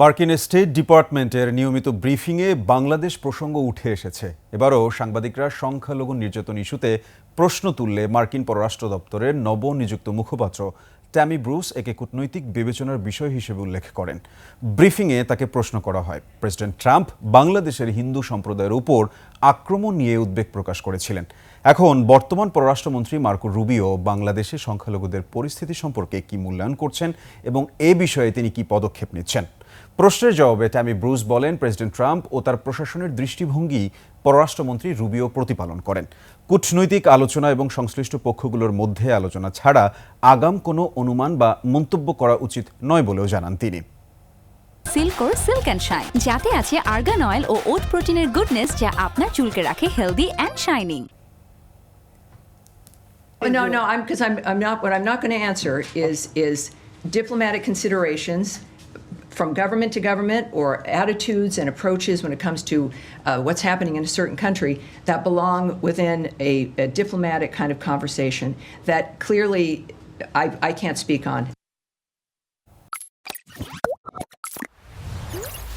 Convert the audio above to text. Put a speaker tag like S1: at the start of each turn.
S1: মার্কিন স্টেট ডিপার্টমেন্টের নিয়মিত ব্রিফিংয়ে বাংলাদেশ প্রসঙ্গ উঠে এসেছে। এবারও সাংবাদিকরা সংখ্যালঘু নির্যাতন ইস্যুতে প্রশ্ন তুললে মার্কিন পররাষ্ট্র দপ্তরের নবনিযুক্ত মুখপাত্র ট্যামি ব্রুস একে কূটনৈতিক বিবেচনার বিষয় হিসেবে উল্লেখ করেন। ব্রিফিংয়ে তাকে প্রশ্ন করা হয়, প্রেসিডেন্ট ট্রাম্প বাংলাদেশের হিন্দু সম্প্রদায়ের উপর আক্রমণ নিয়ে উদ্বেগ প্রকাশ করেছিলেন। এখন বর্তমান পররাষ্ট্রমন্ত্রী মার্কো রুবিও বাংলাদেশে সংখ্যালঘুদের পরিস্থিতি সম্পর্কে কি মূল্যায়ন করছেন এবং এ বিষয়ে তিনি কি পদক্ষেপ নিচ্ছেন? প্রশ্নের জবাবে ট্যামি ব্রুস বলেন প্রেসিডেন্ট ট্রাম্প ও তার প্রশাসনের দৃষ্টিভঙ্গি পররাষ্ট্রমন্ত্রী রুবিও প্রতিপালন করেন। কূটনৈতিক আলোচনা এবং সংশ্লিষ্ট পক্ষগুলোর মধ্যে আলোচনা ছাড়া আগাম কোনো অনুমান বা মন্তব্য করা উচিত নয় বলেও জানান তিনি।
S2: সিল্কোর সিল্ক অ্যান্ড শাইন যাতে আছে আর্গান অয়েল ও ওট প্রোটিনের গুডনেস যা আপনার চুলকে রাখে healthy and shining.
S3: Well, No, no, I'm, because I'm, I'm not, what I'm not going to answer is, is diplomatic considerations from government to government or attitudes and approaches when it comes to uh, what's happening in a certain country that belong within a, a diplomatic kind of conversation that clearly I, I can't speak on.